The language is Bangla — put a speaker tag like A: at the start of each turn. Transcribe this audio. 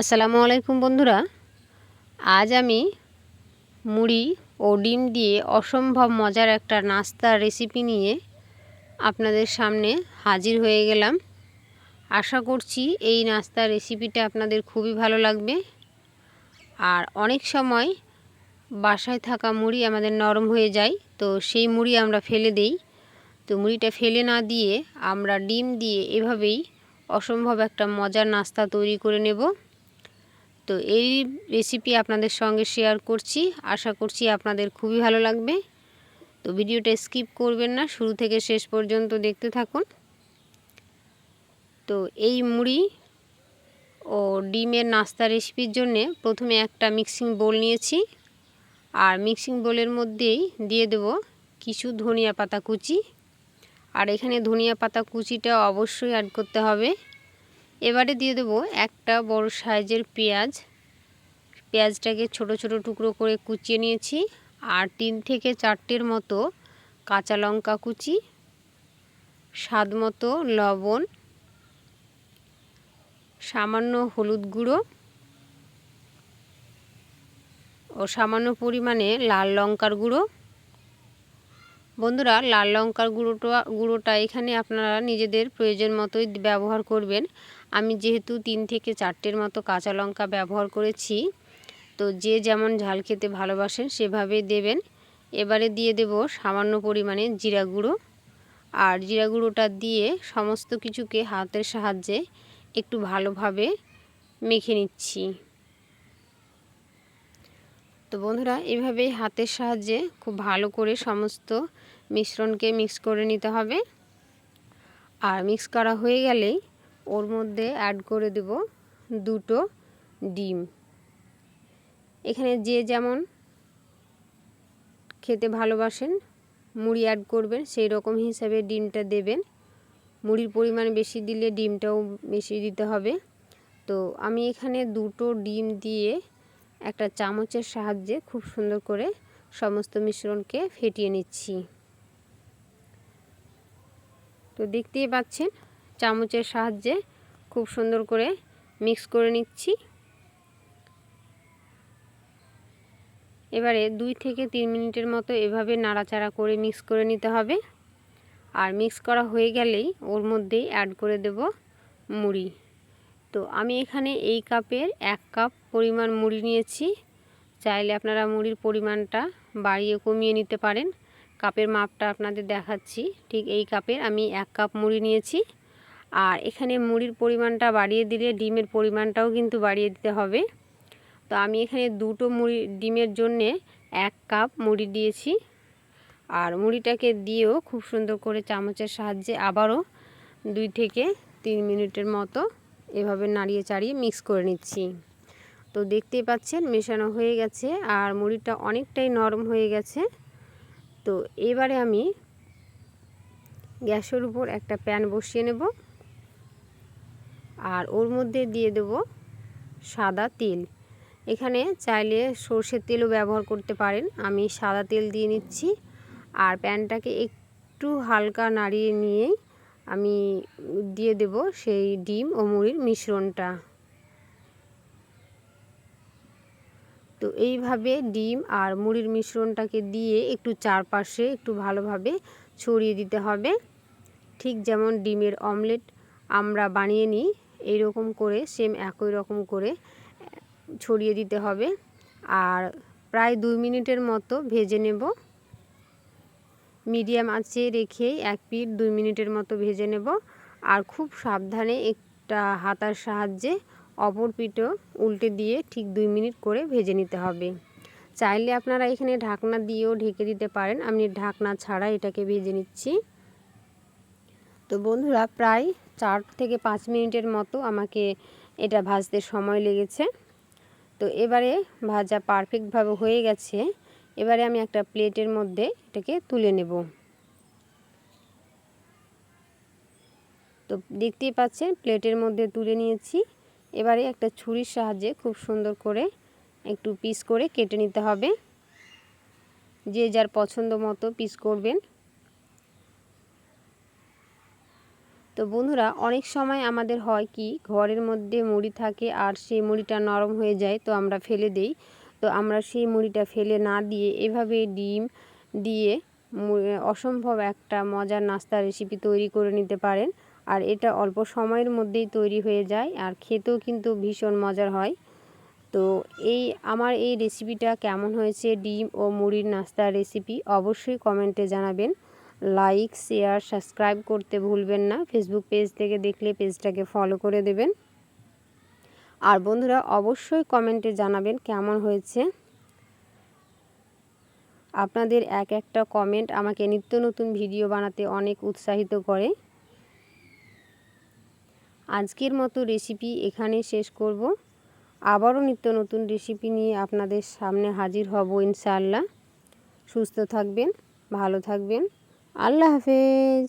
A: আসসালামু আলাইকুম বন্ধুরা। আজ আমি মুড়ি ও ডিম দিয়ে অসম্ভব মজার একটা নাস্তার রেসিপি নিয়ে আপনাদের সামনে হাজির হয়ে গেলাম। আশা করছি এই নাস্তার রেসিপিটা আপনাদের খুবই ভালো লাগবে। আর অনেক সময় বাসায় থাকা মুড়ি আমাদের নরম হয়ে যায়, তো সেই মুড়ি আমরা ফেলে দেই। তো মুড়িটা ফেলে না দিয়ে আমরা ডিম দিয়ে এভাবেই অসম্ভব একটা মজার নাস্তা তৈরি করে নেব। তো এই রেসিপি আপনাদের সঙ্গে শেয়ার করছি। আশা করছি আপনাদের খুবই ভালো লাগবে। তো ভিডিওটা স্কিপ করবেন না। শুরু থেকে শেষ পর্যন্ত দেখতে থাকুন। তো এই মুড়ি ও ডিমের নাস্তা রেসিপির জন্যে প্রথমে একটা মিক্সিং বোল নিয়েছি। আর মিক্সিং বোলের মধ্যেই দিয়ে দেব কিছু ধনিয়া পাতা কুচি। আর এখানে ধনিয়া পাতা কুচিটা অবশ্যই অ্যাড করতে হবে। এবারে দিয়ে দেবো একটা বড় সাইজের পেঁয়াজ। পেঁয়াজটাকে ছোট ছোট টুকরো করে কুচিয়ে নিয়েছি আর তিন থেকে চারটের মতো কাঁচা লঙ্কা কুচি, স্বাদ মতো লবণ, সামান্য হলুদ গুঁড়ো ও সামান্য পরিমাণে লাল লঙ্কার গুঁড়ো। বন্ধুরা, লাল লঙ্কার গুঁড়োটা গুঁড়োটা এখানে আপনারা নিজেদের প্রয়োজন মতোই ব্যবহার করবেন। আমি যেহেতু তিন থেকে চারটের মতো কাঁচা লঙ্কা ব্যবহার করেছি, তো যে যেমন ঝাল খেতে ভালোবাসেন সেভাবেই দেবেন। এবারে দিয়ে দেব সামান্য পরিমাণে জিরা গুঁড়ো। আর জিরা গুঁড়োটা দিয়ে সমস্ত কিছুকে হাতের সাহায্যে একটু ভালোভাবে মেখে নিচ্ছি। তো বন্ধুরা এভাবেই হাতের সাহায্যে খুব ভালো করে সমস্ত মিশ্রণকে মিক্স করে নিতে হবে। আর মিক্স করা হয়ে গেলেই ওর মধ্যে অ্যাড করে দেব দুটো ডিম। এখানে যে যেমন খেতে ভালোবাসেন, মুড়ি অ্যাড করবেন, সেই রকম হিসাবে ডিমটা দেবেন। মুড়ির পরিমাণ বেশি দিলে ডিমটাও বেশি দিতে হবে। তো আমি এখানে দুটো ডিম দিয়ে একটা চামচের সাহায্যে খুব সুন্দর করে সমস্ত মিশ্রণকে ফেটিয়ে নিচ্ছি। তো দেখতেই পাচ্ছেন চামচের সাহায্যে খুব সুন্দর করে মিক্স করে নিচ্ছি। এবারে দুই থেকে তিন মিনিটের মতো এভাবে নাড়াচাড়া করে মিক্স করে নিতে হবে। আর মিক্স করা হয়ে গেলেই ওর মধ্যেই অ্যাড করে দেব মুড়ি। তো আমি এখানে এই কাপের এক কাপ পরিমাণ মুড়ি নিয়েছি। চাইলে আপনারা মুড়ির পরিমাণটা বাড়িয়ে কমিয়ে নিতে পারেন। কাপের মাপটা আপনাদের দেখাচ্ছি। ঠিক এই কাপের আমি এক কাপ মুড়ি নিয়েছি। আর এখানে মুড়ির পরিমাণটা বাড়িয়ে দিলে ডিমের পরিমাণটাও কিন্তু বাড়িয়ে দিতে হবে। তো আমি এখানে দুটো মুড়ি, ডিমের জন্যে এক কাপ মুড়ি দিয়েছি। আর মুড়িটাকে দিয়েও খুব সুন্দর করে চামচের সাহায্যে আবারও দুই থেকে তিন মিনিটের মতো এভাবে নাড়িয়ে চাড়িয়ে মিক্স করে নিচ্ছি। তো দেখতেই পাচ্ছেন মেশানো হয়ে গেছে আর মুড়িটা অনেকটাই নরম হয়ে গেছে। তো এবারে আমি গ্যাসের উপর একটা প্যান বসিয়ে নেব। আর ওর মধ্যে দিয়ে দেব সাদা তেল। এখানে চাইলে সর্ষের তেলও ব্যবহার করতে পারেন। আমি সাদা তেল দিয়ে নিচ্ছি আর প্যানটাকে একটু হালকা নাড়িয়ে নিয়েই আমি দিয়ে দেব সেই ডিম ও মুড়ির মিশ্রণটা। তো এইভাবে ডিম আর মুড়ির মিশ্রণটাকে দিয়ে একটু চারপাশে একটু ভালোভাবে ছড়িয়ে দিতে হবে। ঠিক যেমন ডিমের অমলেট আমরা বানিয়ে নিই। এইরকম করে সেম একই রকম করে, ছড়িয়ে দিতে হবে। আর প্রায় দুই মিনিটের মতো ভেজে নেব। মিডিয়াম আঁচে রেখেই এক পিঠ দুই মিনিটের মতো ভেজে নেব। আর খুব সাবধানে একটা হাতার সাহায্যে অপর পিঠও উল্টে দিয়ে ঠিক দুই মিনিট করে ভেজে নিতে হবে। চাইলে আপনারা এখানে ঢাকনা দিয়েও ঢেকে দিতে পারেন। আমি ঢাকনা ছাড়া এটাকে ভেজে নিচ্ছি। তো বন্ধুরা প্রায় চার থেকে পাঁচ মিনিটের মতো আমাকে এটা ভাজতে সময় লেগেছে। তো এবারে ভাজা পারফেক্টভাবে হয়ে গেছে। এবারে আমি একটা প্লেটের মধ্যে এটাকে তুলে নেব। তো দেখতেই পাচ্ছেন, প্লেটের মধ্যে তুলে নিয়েছি। এবারে একটা ছুরির সাহায্যে খুব সুন্দর করে একটু পিস করে কেটে নিতে হবে। যে যার পছন্দ মতো পিস করবেন। তো বন্ধুরা, অনেক সময় আমাদের হয় কি, ঘরের মধ্যে মুড়ি থাকে আর সেই মুড়িটা নরম হয়ে যায়, তো আমরা ফেলে দেই। তো আমরা সেই মুড়িটা ফেলে না দিয়ে এভাবে ডিম দিয়ে অসম্ভব একটা মজার নাস্তা রেসিপি তৈরি করে নিতে পারেন। আর এটা অল্প সময়ের মধ্যেই তৈরি হয়ে যায় আর খেতেও কিন্তু ভীষণ মজার হয়। তো এই, আমার এই রেসিপিটা কেমন হয়েছে, ডিম ও মুড়ির নাস্তার রেসিপি অবশ্যই কমেন্টে জানাবেন। লাইক শেয়ার সাবস্ক্রাইব করতে ভুলবেন না। ফেসবুক পেজ থেকে দেখলে পেজটাকে ফলো করে দেবেন। আর বন্ধুরা, অবশ্যই কমেন্টে জানাবেন কেমন হয়েছে। আপনাদের এক একটা কমেন্ট আমাকে নিত্য নতুন ভিডিও বানাতে অনেক উৎসাহিত করে। আজকের মতো রেসিপি এখানে শেষ করব। আবারও নিত্য নতুন রেসিপি নিয়ে আপনাদের সামনে হাজির হব ইনশাআল্লাহ। সুস্থ থাকবেন, ভালো থাকবেন। আল্লাহ হাফেজ।